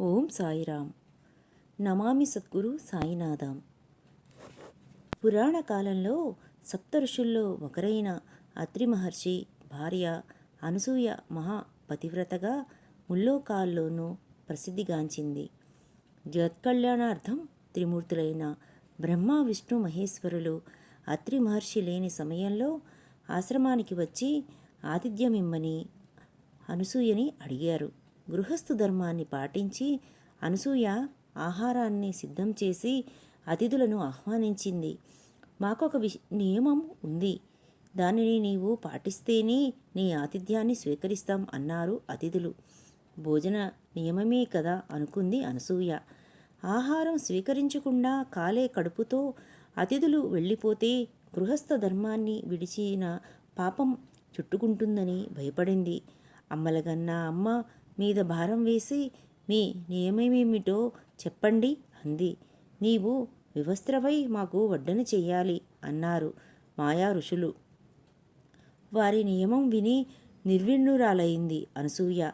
ఓం సాయిరామ్. నమామి సద్గురు సాయినాథం. పురాణ కాలంలో సప్త ఋషుల్లో ఒకరైన అత్రి మహర్షి భార్య అనసూయ మహా పతివ్రతగా ముల్లోకాల్లోనూ ప్రసిద్ధిగాంచింది. జగత్కళ్యాణార్థం త్రిమూర్తులైన బ్రహ్మ విష్ణు మహేశ్వరులు అత్రి మహర్షి లేని సమయంలో ఆశ్రమానికి వచ్చి ఆతిథ్యమిమ్మని అనసూయని అడిగారు. గృహస్థు ధర్మాన్ని పాటించి అనసూయ ఆహారాన్ని సిద్ధం చేసి అతిథులను ఆహ్వానించింది. మాకొక విష్ నియమం ఉంది. దానిని నీవు పాటిస్తేనే నీ ఆతిథ్యాన్ని స్వీకరిస్తాం అన్నారు అతిథులు. భోజన నియమమే కదా అనుకుంది అనసూయ. ఆహారం స్వీకరించకుండా కాలే కడుపుతో అతిథులు వెళ్ళిపోతే గృహస్థ ధర్మాన్ని విడిచిన పాపం చుట్టుకుంటుందని భయపడింది. అమ్మలగన్న అమ్మ మీద భారం వేసి మీ నియమమేమిటో చెప్పండి అంది. నీవు వివస్త్రవై మాకు వడ్డన చెయ్యాలి అన్నారు మాయా ఋషులు. వారి నియమం విని నిర్విణ్ణురాలైంది అనసూయ.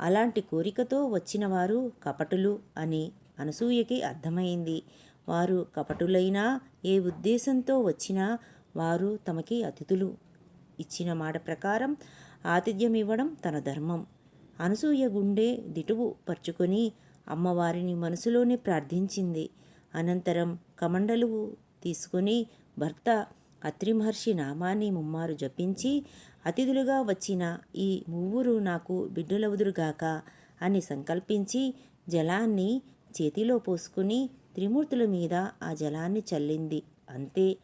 అలాంటి కోరికతో వచ్చినవారు కపటులు అని అనసూయకి అర్థమైంది. వారు కపటులైనా ఏ ఉద్దేశంతో వచ్చినా వారు తమకి అతిథులు. ఇచ్చిన మాట ప్రకారం ఆతిథ్యం ఇవ్వడం తన ధర్మం. అనసూయ గుండె దిటువు పరుచుకొని అమ్మవారిని మనసులోనే ప్రార్థించింది. అనంతరం కమండలువు తీసుకుని భర్త అత్రి మహర్షి నామాన్ని ముమ్మారు జపించి అతిథులుగా వచ్చిన ఈ మువ్వురు నాకు బిడ్డలవుదురుగాక అని సంకల్పించి జలాన్ని చేతిలో పోసుకుని త్రిమూర్తుల మీద ఆ జలాన్ని చల్లింది. అంతే.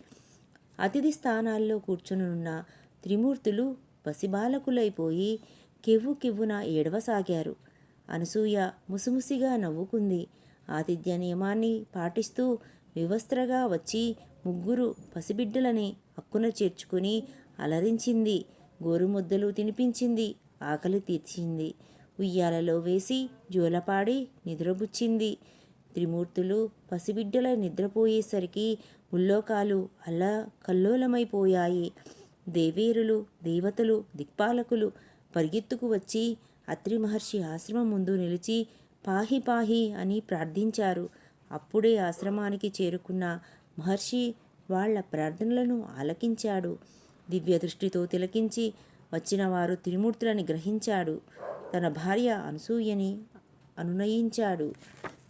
అతిథి స్థానాల్లో కూర్చునున్న త్రిమూర్తులు పసిబాలకులైపోయి కివ్వు కివ్వున ఏడవసాగారు. అనసూయ ముసిముసిగా నవ్వుకుంది. ఆతిథ్య నియమాన్ని పాటిస్తూ వివస్త్రగా వచ్చి ముగ్గురు పసిబిడ్డలని అక్కున చేర్చుకుని అలరించింది. గోరుముద్దలు తినిపించింది. ఆకలి తీర్చింది. ఉయ్యాలలో వేసి జోలపాడి నిద్రబుచ్చింది త్రిమూర్తులు పసిబిడ్డల నిద్రపోయేసరికి ముల్లోకాలు అలా కల్లోలమైపోయాయి దేవేరులు దేవతలు దిక్పాలకులు పరిగెత్తుకు వచ్చి అత్రి మహర్షి ఆశ్రమం ముందు నిలిచి పాహి పాహి అని ప్రార్థించారు. అప్పుడే ఆశ్రమానికి చేరుకున్న మహర్షి వాళ్ళ ప్రార్థనలను ఆలకించాడు. దివ్య దృష్టితో తిలకించి వచ్చిన వారు త్రిమూర్తులని గ్రహించాడు. తన భార్య అనసూయని అనునయించాడు.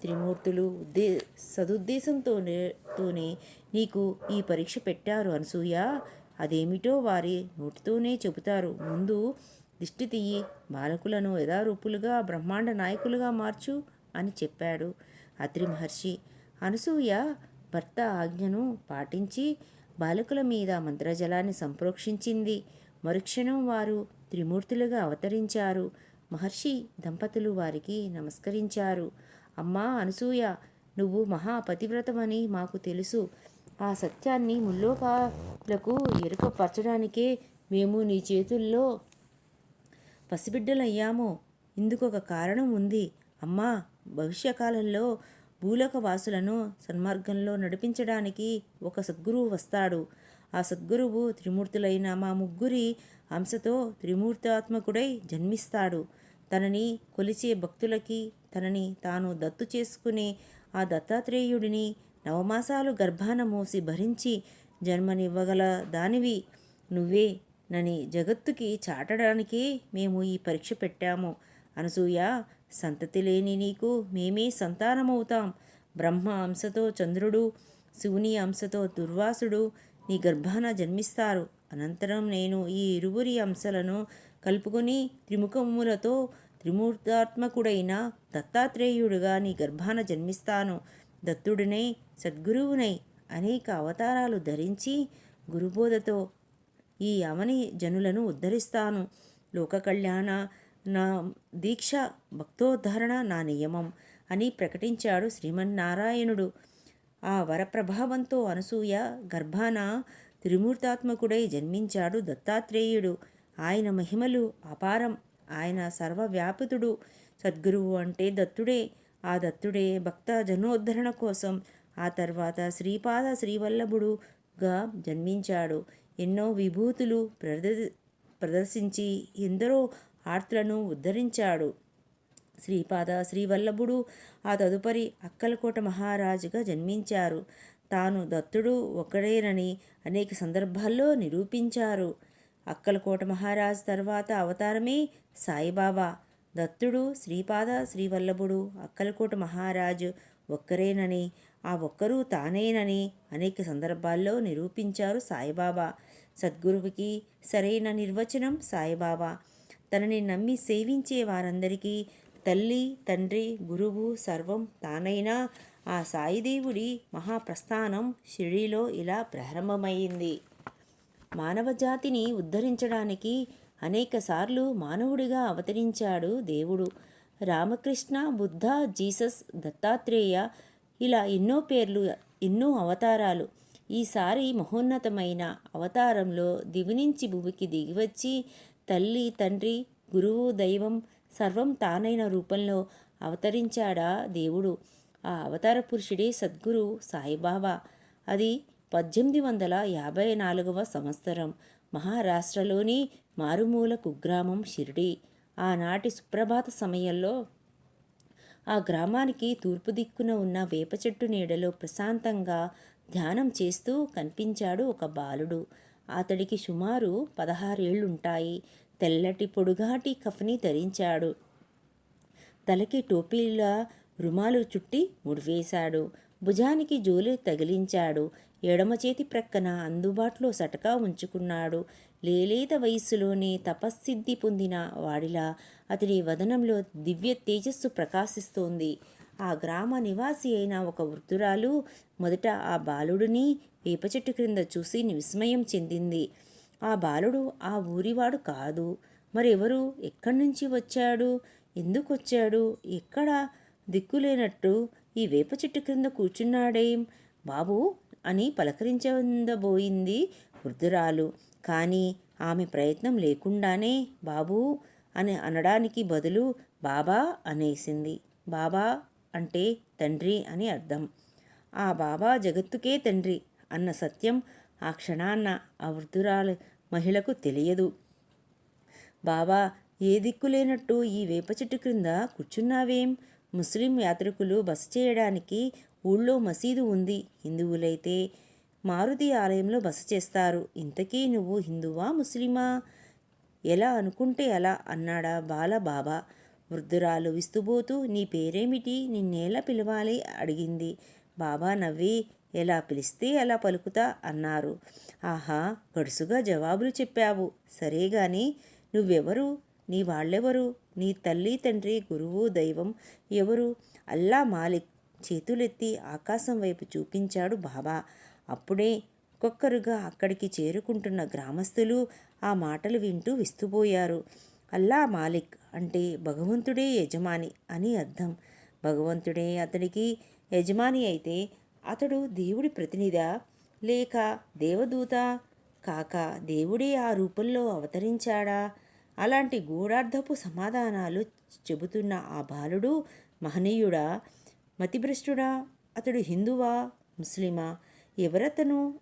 త్రిమూర్తులు ఉద్దే సదుద్దేశంతోనే నీకు ఈ పరీక్ష పెట్టారు అనసూయ. అదేమిటో వారి నోటితోనే చెబుతారు. ముందు దిష్టి తీయి బాలకులను యథారూపులుగా బ్రహ్మాండ నాయకులుగా మార్చు అని చెప్పాడు అత్రి మహర్షి. అనసూయ భర్త ఆజ్ఞను పాటించి బాలకుల మీద మంత్రజలాన్ని సంప్రోక్షించింది. మరుక్షణం వారు త్రిమూర్తులుగా అవతరించారు. మహర్షి దంపతులు వారికి నమస్కరించారు. అమ్మా అనసూయ నువ్వు మహాపతివ్రతమని మాకు తెలుసు. ఆ సత్యాన్ని ముల్లోకాలకు ఎరుకపరచడానికే మేము నీ చేతుల్లో పసిబిడ్డలయ్యామో. ఇందుకొక కారణం ఉంది. అమ్మా భవిష్యకాలంలో భూలోక వాసులను సన్మార్గంలో నడిపించడానికి ఒక సద్గురువు వస్తాడు. ఆ సద్గురువు త్రిమూర్తులైన మా ముగ్గురి అంశతో త్రిమూర్తాత్మకుడై జన్మిస్తాడు. తనని కొలిచే భక్తులకి తనని తాను దత్తు చేసుకునే ఆ దత్తాత్రేయుడిని నవమాసాలు గర్భాన మోసి భరించి జన్మనివ్వగల దానివి. నువ్వే నని జగత్తుకి చాటడానికి మేము ఈ పరీక్ష పెట్టాము. అనసూయ సంతతి లేని నీకు మేమే సంతానమవుతాం. బ్రహ్మ అంశతో చంద్రుడు శివుని అంశతో దుర్వాసుడు నీ గర్భాన జన్మిస్తారు. అనంతరం నేను ఈ ఇరువురి అంశలను కలుపుకొని త్రిముఖములతో త్రిమూర్తాత్మకుడైన దత్తాత్రేయుడుగా నీ గర్భాన జన్మిస్తాను. దత్తుడినై సద్గురువునై అనేక అవతారాలు ధరించి గురుబోధతో ఈ అవని జనులను ఉద్ధరిస్తాను. లోక కళ్యాణ నా దీక్ష భక్తోద్ధరణ నా నియమం అని ప్రకటించాడు శ్రీమన్నారాయణుడు. ఆ వరప్రభావంతో అనసూయ గర్భాన త్రిమూర్తాత్మకుడై జన్మించాడు దత్తాత్రేయుడు. ఆయన మహిమలు అపారం. ఆయన సర్వవ్యాపితుడు. సద్గురువు అంటే దత్తుడే. ఆ దత్తుడే భక్త జనోద్ధరణ కోసం ఆ తర్వాత శ్రీపాద శ్రీవల్లభుడుగా జన్మించాడు. ఎన్నో విభూతులు ప్రదర్ ప్రదర్శించి ఎందరో ఆర్తులను ఉద్ధరించాడు. శ్రీపాద శ్రీవల్లభుడు ఆ తదుపరి అక్కలకోట మహారాజుగా జన్మించారు. తాను దత్తుడు ఒకడేనని అనేక సందర్భాల్లో నిరూపించారు. అక్కలకోట మహారాజు తర్వాత అవతారమే సాయిబాబా. దత్తుడు శ్రీపాద శ్రీవల్లభుడు అక్కలకోట మహారాజు ఒక్కరేనని ఆ ఒక్కరూ తానేనని అనేక సందర్భాల్లో నిరూపించారు సాయిబాబా. సద్గురువుకి సరైన నిర్వచనం సాయిబాబా. తనని నమ్మి సేవించే వారందరికీ తల్లి తండ్రి గురువు సర్వం తానైనా ఆ సాయిదేవుడి మహాప్రస్థానం షిరిలో ఇలా ప్రారంభమైంది. మానవ జాతిని ఉద్ధరించడానికి అనేకసార్లు మానవుడిగా అవతరించాడు దేవుడు. రామకృష్ణ బుద్ధ జీసస్ దత్తాత్రేయ ఇలా ఎన్నో పేర్లు ఎన్నో అవతారాలు ఈసారి మహోన్నతమైన అవతారంలో దివినించి భూమికి దిగివచ్చి తల్లి తండ్రి గురువు దైవం సర్వం తానైన రూపంలో అవతరించాడా దేవుడు? ఆ అవతార పురుషుడే సద్గురు సాయిబాబా. అది పద్దెనిమిది వందల యాభై నాలుగవ సంవత్సరం. మహారాష్ట్రలోని మారుమూల కుగ్రామం షిరిడి. ఆనాటి సుప్రభాత సమయంలో ఆ గ్రామానికి తూర్పు దిక్కున ఉన్న వేప చెట్టు నీడలో ప్రశాంతంగా ధ్యానం చేస్తూ కనిపించాడు ఒక బాలుడు. అతడికి సుమారు పదహారేళ్ళుంటాయి తెల్లటి పొడుగాటి కఫని ధరించాడు. తలకి టోపీలా రుమాలు చుట్టి ముడివేశాడు. భుజానికి జోలి తగిలించాడు. ఎడమ చేతి ప్రక్కన అందుబాటులో సటకా ఉంచుకున్నాడు. లేలేత వయస్సులోనే తపస్సిద్ధి పొందిన వాడిలా అతడి వదనంలో దివ్య తేజస్సు ప్రకాశిస్తోంది. ఆ గ్రామ నివాసి అయిన ఒక వృద్ధురాలు మొదట ఆ బాలుడిని వేప చెట్టు క్రింద చూసి విస్మయం చెందింది. ఆ బాలుడు ఆ ఊరివాడు కాదు. మరెవరు? ఎక్కడి నుంచి వచ్చాడు? ఎందుకు వచ్చాడు? ఎక్కడ దిక్కులేనట్టు ఈ వేప చెట్టు క్రింద కూర్చున్నాడేం? బాబు అని పలకరించబోయింది వృద్ధురాలు. కానీ ఆమె ప్రయత్నం లేకుండానే బాబు అని అనడానికి బదులు బాబా అనేసింది. బాబా అంటే తండ్రి అని అర్థం. ఆ బాబా జగత్తుకే తండ్రి అన్న సత్యం ఆ క్షణాన్న ఆ వృద్ధురాలు మహిళకు తెలియదు. బాబా ఏ దిక్కులేనట్టు ఈ వేప చెట్టు క్రింద కూర్చున్నావేం? ముస్లిం యాత్రికులు బస చేయడానికి ఊళ్ళో మసీదు ఉంది. హిందువులైతే మారుతి ఆలయంలో బస చేస్తారు. ఇంతకీ నువ్వు హిందువా ముస్లిమా? ఎలా అనుకుంటే అలా అన్నాడా బాల బాబా. వృద్ధురాలు విస్తుబోతూ నీ పేరేమిటి? నిన్నేలా పిలవాలి? అడిగింది. బాబా నవ్వి ఎలా పిలిస్తే ఎలా పలుకుతా? అన్నారు. ఆహా గడుసుగా జవాబులు చెప్పావు. సరే గాని నువ్వెవరు? నీ వాళ్ళెవరు? నీ తల్లి తండ్రి గురువు దైవం ఎవరు? అల్లా మాలిక్ చేతులెత్తి ఆకాశం వైపు చూపించాడు బాబా. అప్పుడే ఒక్కొక్కరుగా అక్కడికి చేరుకుంటున్న గ్రామస్తులు ఆ మాటలు వింటూ విస్తుపోయారు. అల్లా మాలిక్ అంటే భగవంతుడే యజమాని అని అర్థం. భగవంతుడే అతడికి యజమాని అయితే అతడు దేవుడి ప్రతినిధా? లేక దేవదూత? కాక దేవుడే ఆ రూపంలో అవతరించాడా? అలాంటి గూఢార్థపు సమాధానాలు చెబుతున్న ఆ బాలుడు మహనీయుడా? మతిభ్రష్టుడా? అతడు హిందువా? ముస్లిమా? ఎవరతను?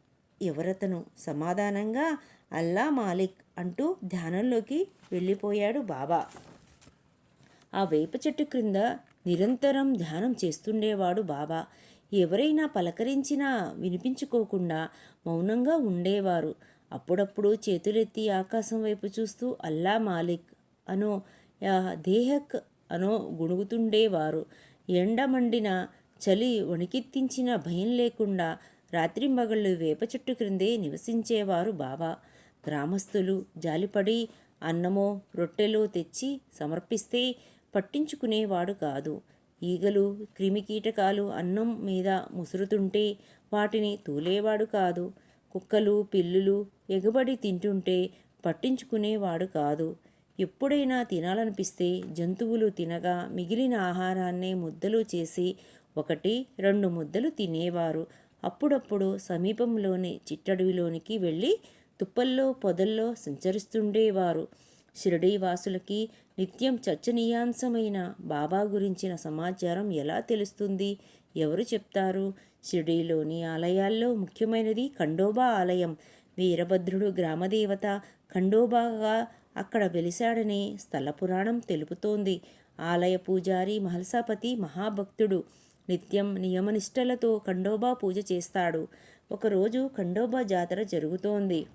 ఎవరతను? సమాధానంగా అల్లా మాలిక్ అంటూ ధ్యానంలోకి వెళ్ళిపోయాడు బాబా. ఆ వేప చెట్టు క్రింద నిరంతరం ధ్యానం చేస్తుండేవాడు బాబా. ఎవరైనా పలకరించినా వినిపించుకోకుండా మౌనంగా ఉండేవారు. అప్పుడప్పుడు చేతులెత్తి ఆకాశం వైపు చూస్తూ అల్లా మాలిక్ అనో దేహక్ అనో గుణుగుతుండేవారు. ఎండ మండిన చలి వణికెత్తించిన భయం లేకుండా రాత్రింబగళ్ళు వేప చెట్టు క్రిందే నివసించేవారు బాబా. గ్రామస్తులు జాలిపడి అన్నమో రొట్టెలో తెచ్చి సమర్పిస్తే పట్టించుకునేవాడు కాదు. ఈగలు క్రిమికీటకాలు అన్నం మీద ముసురుతుంటే వాటిని తూలేవాడు కాదు. కుక్కలు పిల్లులు ఎగబడి తింటుంటే పట్టించుకునేవాడు కాదు. ఎప్పుడైనా తినాలనిపిస్తే జంతువులు తినగా మిగిలిన ఆహారాన్నే ముద్దలు చేసి ఒకటి రెండు ముద్దలు తినేవారు. అప్పుడప్పుడు సమీపంలోని చిట్టడవిలోనికి వెళ్ళి తుప్పల్లో పొదల్లో సంచరిస్తుండేవారు. షిరడీ వాసులకి నిత్యం చర్చనీయాంశమైన బాబా గురించిన సమాచారం ఎలా తెలుస్తుంది? ఎవరు చెప్తారు? షిరిడీలోని ఆలయాల్లో ముఖ్యమైనది ఖండోబా ఆలయం. వీరభద్రుడు గ్రామదేవత ఖండోబాగా అక్కడ వెలిశాడని స్థల పురాణం తెలుపుతోంది. ఆలయ పూజారి మహల్సాపతి మహాభక్తుడు నిత్యం నియమనిష్టలతో ఖండోబా పూజ చేస్తాడు. ఒకరోజు ఖండోబా జాతర జరుగుతోంది.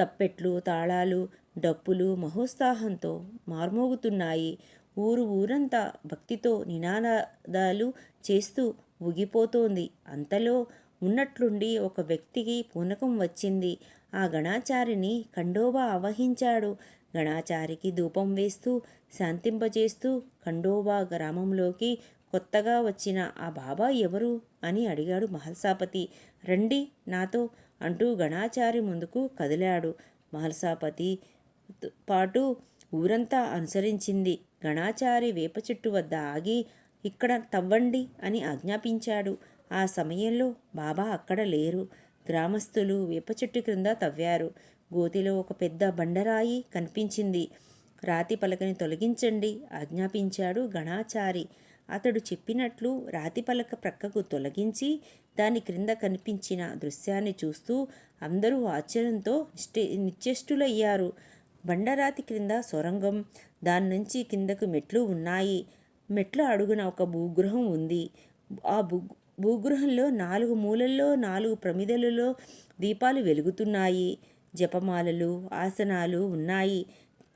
తప్పెట్లు తాళాలు డప్పులు మహోత్సాహంతో మార్మోగుతున్నాయి. ఊరు ఊరంతా భక్తితో నినాదాలు చేస్తూ ఊగిపోతోంది అంతలో ఉన్నట్లుండి ఒక వ్యక్తికి పూనకం వచ్చింది. ఆ గణాచారిని ఖండోబా ఆవహించాడు. గణాచారికి ధూపం వేస్తూ శాంతింపజేస్తూ ఖండోబా గ్రామంలోకి కొత్తగా వచ్చిన ఆ బాబా ఎవరు అని అడిగాడు మహల్సాపతి. రండి నాతో అంటూ గణాచారి ముందుకు కదిలాడు. మహల్సాపతి పాటు ఊరంతా అనుసరించింది. గణాచారి వేప చెట్టు వద్ద ఆగి ఇక్కడ తవ్వండి అని ఆజ్ఞాపించాడు. ఆ సమయంలో బాబా అక్కడ లేరు. గ్రామస్తులు వేప చెట్టు క్రింద తవ్వారు. గోతిలో ఒక పెద్ద బండరాయి కనిపించింది. రాతి పలకని తొలగించండి ఆజ్ఞాపించాడు గణాచారి. అతడు చెప్పినట్లు రాతి పలక ప్రక్కకు తొలగించి దాని క్రింద కనిపించిన దృశ్యాన్ని చూస్తూ అందరూ ఆశ్చర్యంతో నిశ్చేష్టులయ్యారు. బండరాతి క్రింద సొరంగం దాని నుంచి కిందకు మెట్లు ఉన్నాయి. మెట్ల అడుగున ఒక భూగృహం ఉంది. ఆ భూ భూగృహంలో నాలుగు మూలల్లో నాలుగు ప్రమిదలలో దీపాలు వెలుగుతున్నాయి. జపమాలలు ఆసనాలు ఉన్నాయి.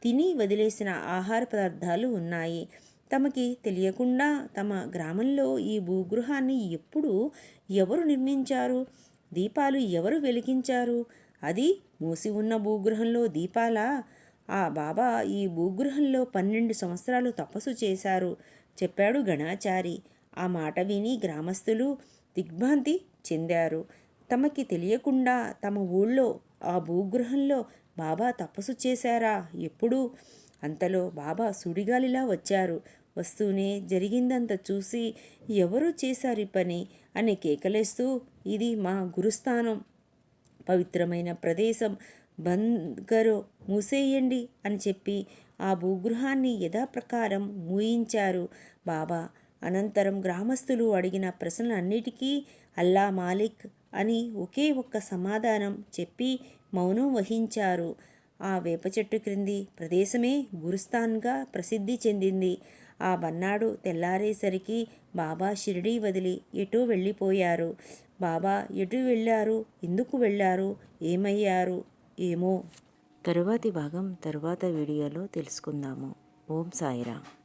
తిని వదిలేసిన ఆహార పదార్థాలు ఉన్నాయి. తమకి తెలియకుండా తమ గ్రామంలో ఈ భూగృహాన్ని ఎప్పుడూ ఎవరు నిర్మించారు? దీపాలు ఎవరు వెలిగించారు? అది మూసి ఉన్న భూగృహంలో దీపాలా? ఆ బాబా ఈ భూగృహంలో పన్నెండు సంవత్సరాలు తపస్సు చేశారు చెప్పాడు గణాచారి. ఆ మాట విని గ్రామస్తులు దిగ్భ్రాంతి చెందారు. తమకి తెలియకుండా తమ ఊళ్ళో ఆ భూగృహంలో బాబా తపస్సు చేశారా? ఎప్పుడు? అంతలో బాబా సుడిగాలిలా వచ్చారు. వస్తూనే జరిగిందంత చూసి ఎవరు చేశారు పని అని కేకలేస్తూ ఇది మా గురుస్థానం. పవిత్రమైన ప్రదేశం. బందరు మూసేయండి అని చెప్పి ఆ భూగృహాన్ని యథాప్రకారం మూయించారు. బాబా అనంతరం గ్రామస్తులు అడిగిన ప్రశ్నలన్నిటికీ అల్లా మాలిక్ అని ఒకే ఒక్క సమాధానం చెప్పి మౌనం వహించారు. ఆ వేప చెట్టు క్రింది ప్రదేశమే గురుస్థాన్గా ప్రసిద్ధి చెందింది. ఆ బన్నాడు తెల్లారేసరికి బాబా షిరిడీ వదిలి ఎటు వెళ్ళిపోయారు. బాబా ఎటు వెళ్ళారు? ఎందుకు వెళ్ళారు? ఏమయ్యారు? ఏమో. తరువాతి భాగం తరువాత వీడియోలో తెలుసుకుందాము. ఓం సాయిరామ్.